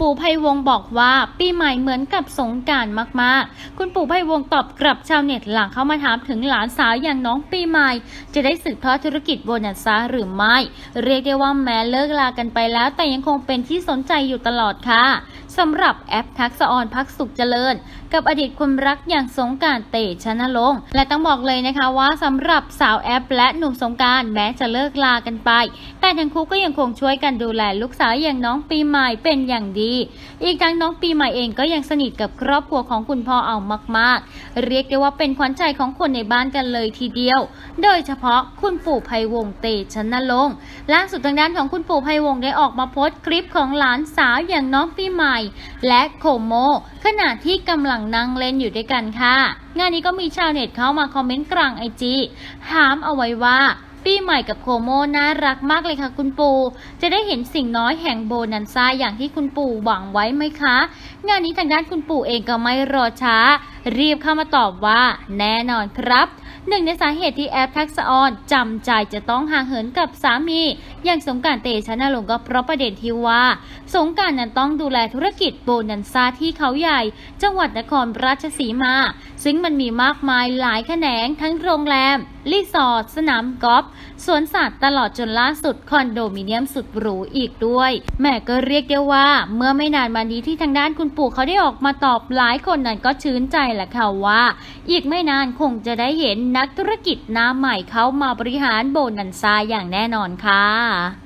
ปู่ไพวงบอกว่าปีใหม่เหมือนกับสงการมากๆ คุณปู่ไพวงตอบกลับชาวเน็ตหลังเข้ามาถามถึงหลานสาวอย่างน้องปีใหม่ จะได้สืบทอดธุรกิจโบนัสซาหรือไม่ เรียกได้ว่าแม้เลิกลากันไปแล้ว แต่ยังคงเป็นที่สนใจอยู่ตลอดค่ะ สำหรับแอปทักษออนพักสุขเจริญ กับอดีตคนรักอย่างสงการเตชะนรงค์และต้องบอกเลยนะคะว่าสำหรับสาวแอปและหนุ่มสงการแม้จะเลิกลากันไป แต่ทั้งคู่ก็ยังคงช่วยกันดูแลลูกสาวอย่างน้องปีใหม่เป็นอย่างดี อีกทั้งน้องปีใหม่เองก็ยังสนิทกับครอบครัวของคุณพ่อเอามากๆ เรียกได้ว่าเป็นขวัญใจของคนในบ้านกันเลยทีเดียว โดยเฉพาะคุณปู่ไพวงเตชะนรงล่าสุดทางด้านของคุณปู่ไพวงได้ออกมาโพสต์คลิปของหลานสาวอย่างน้องปีใหม่ และโคโม ขณะที่กำลังนั่งเล่นอยู่ด้วยกันค่ะ งานนี้ก็มีชาวเน็ตเข้ามาคอมเมนต์กลางไอจีถามเอาไว้ว่าปีใหม่กับโคโมน่ารักมากเลยค่ะคุณปู่ จะได้เห็นสิ่งน้อยแห่งโบนันซ่าอย่างที่คุณปู่หวังไว้ไหมคะ งานนี้ทางด้านคุณปู่เองก็ไม่รอช้า รีบเข้ามาตอบว่าแน่นอนครับ หนึ่งในสาเหตุที่แอปทักษออนจำใจจะต้องห่างเหินกับสามี อย่างสงการเตชะนลงก็เพราะประเด็นที่ว่า สงการนั้นต้องดูแลธุรกิจโบนันซาที่เขาใหญ่ จังหวัดนครราชสีมา ซึ่งมันมีมากมายหลายแขนงทั้งโรงแรม รีสอร์ทสนามกอล์ฟสวนสัตว์ตลอดจนล่าสุดคอนโดมิเนียมสุดหรูอีกด้วย แม่ก็เรียกได้ว่า เมื่อไม่นานมานี้ที่ทางด้านคุณปู่เขาได้ออกมาตอบหลายคนนั้นก็ชื่นใจแหละค่ะว่า อีกไม่นานคงจะได้เห็นนักธุรกิจหน้าใหม่เขามาบริหารโบนันซาอย่างแน่นอนค่ะ